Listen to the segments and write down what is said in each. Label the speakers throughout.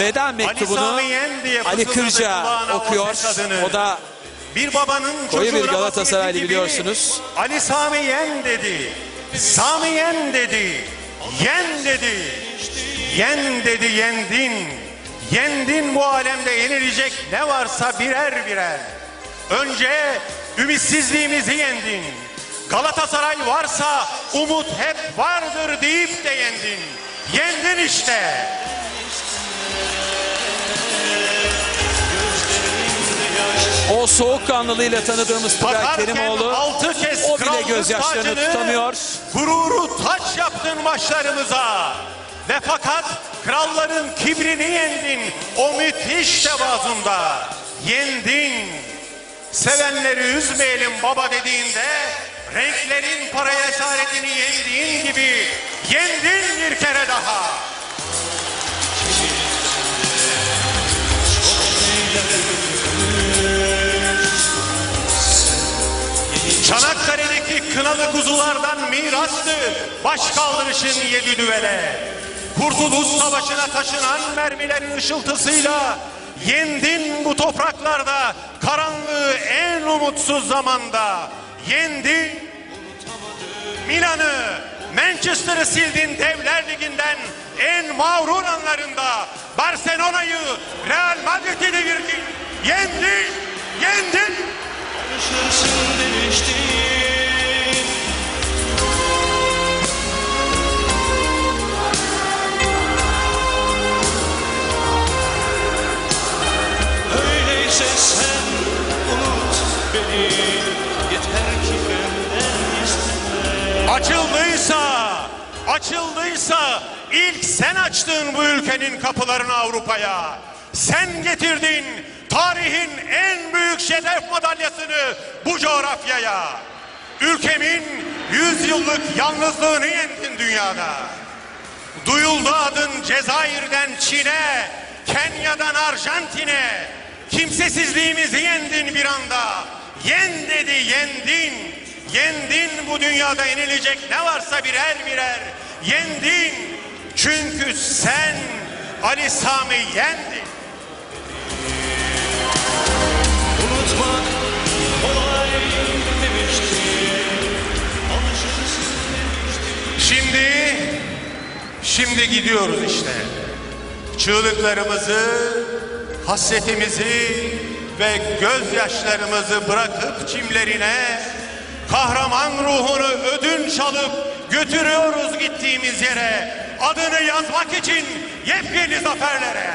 Speaker 1: veda mektubunu
Speaker 2: Ali
Speaker 1: Kırca okuyor. O da
Speaker 2: Bir babanın
Speaker 1: Koyu bir Galatasaraylı biliyorsunuz.
Speaker 2: Ali Sami Yen dedi. Sami Yen dedi. Yen dedi. Yen dedi yendin. Yendin bu alemde yenilecek ne varsa birer birer. Önce ümitsizliğimizi yendin. Galatasaray varsa umut hep vardır deyip de yendin. Yendin işte.
Speaker 1: O soğukkanlılığıyla tanıdığımız
Speaker 2: Bakarken
Speaker 1: Kerimoğlu
Speaker 2: altı kez
Speaker 1: o bile gözyaşlarını
Speaker 2: tacını,
Speaker 1: tutamıyor.
Speaker 2: Gururu taç yaptın başlarımıza. Ve fakat kralların kibrini yendin o müthiş tevazunda. Yendin. Sevenleri üzmeyelim baba dediğinde renklerin paraya esaretini yendiğin gibi yendin bir kere daha. Çanakkale'deki kınalı kuzulardan mirastı baş kaldırışın yedi düvele. Kurtuluş Savaşı'na taşınan mermilerin ışıltısıyla yendin bu topraklarda karanlığı en umutsuz zamanda. Yendin Milan'ı, Manchester'ı sildin Devler Ligi'nden en mağrur anlarında. Barcelona'yı, Real Madrid'i devirdin. Yendin, yendin. Açıldıysa, açıldıysa ilk sen açtın bu ülkenin kapılarını Avrupa'ya. Sen getirdin tarihin en büyük şeref madalyasını bu coğrafyaya. Ülkemin yüzyıllık yalnızlığını yendin dünyada. Duyuldu adın Cezayir'den Çin'e, Kenya'dan Arjantin'e. Kimsesizliğimizi yendin bir anda. Yen dedi yendin. Yendin bu dünyada yenilecek ne varsa birer birer. Yendin. Çünkü sen Ali Sami yendin.
Speaker 3: Unutmak kolay Alışırsın
Speaker 2: Şimdi, şimdi gidiyoruz işte. Çığlıklarımızı, hasretimizi ve gözyaşlarımızı bırakıp çimlerine kahraman ruhunu ödünç alıp götürüyoruz gittiğimiz yere. Adını yazmak için yepyeni zaferlere.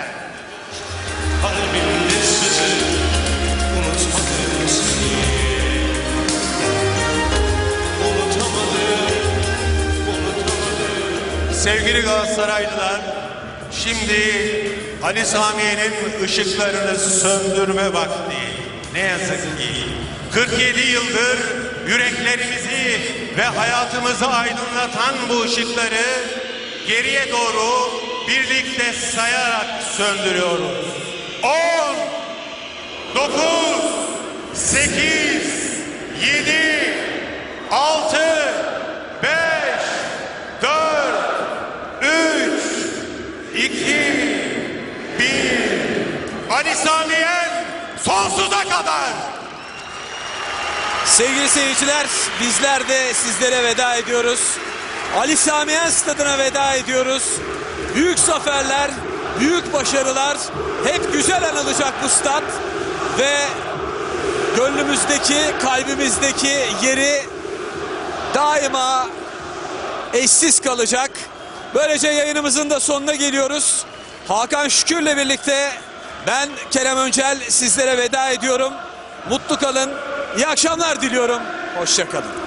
Speaker 3: Kalbimde sızı unutmadım Unutamadım, unutamadım
Speaker 2: Sevgili Galatasaraylılar, şimdi Ali Samiye'nin ışıklarını söndürme vakti. Ne yazık ki 47 yıldır yüreklerimizi ve hayatımızı aydınlatan bu ışıkları geriye doğru birlikte sayarak söndürüyoruz. 10 9 8 kadar
Speaker 1: Sevgili seyirciler bizler de sizlere veda ediyoruz. Ali Samiyen stadına veda ediyoruz. Büyük zaferler, büyük başarılar hep güzel anılacak bu stat ve gönlümüzdeki, kalbimizdeki yeri daima eşsiz kalacak. Böylece yayınımızın da sonuna geliyoruz. Hakan Şükür'le birlikte ben Kerem Öncel sizlere veda ediyorum. Mutlu kalın. İyi akşamlar diliyorum. Hoşçakalın.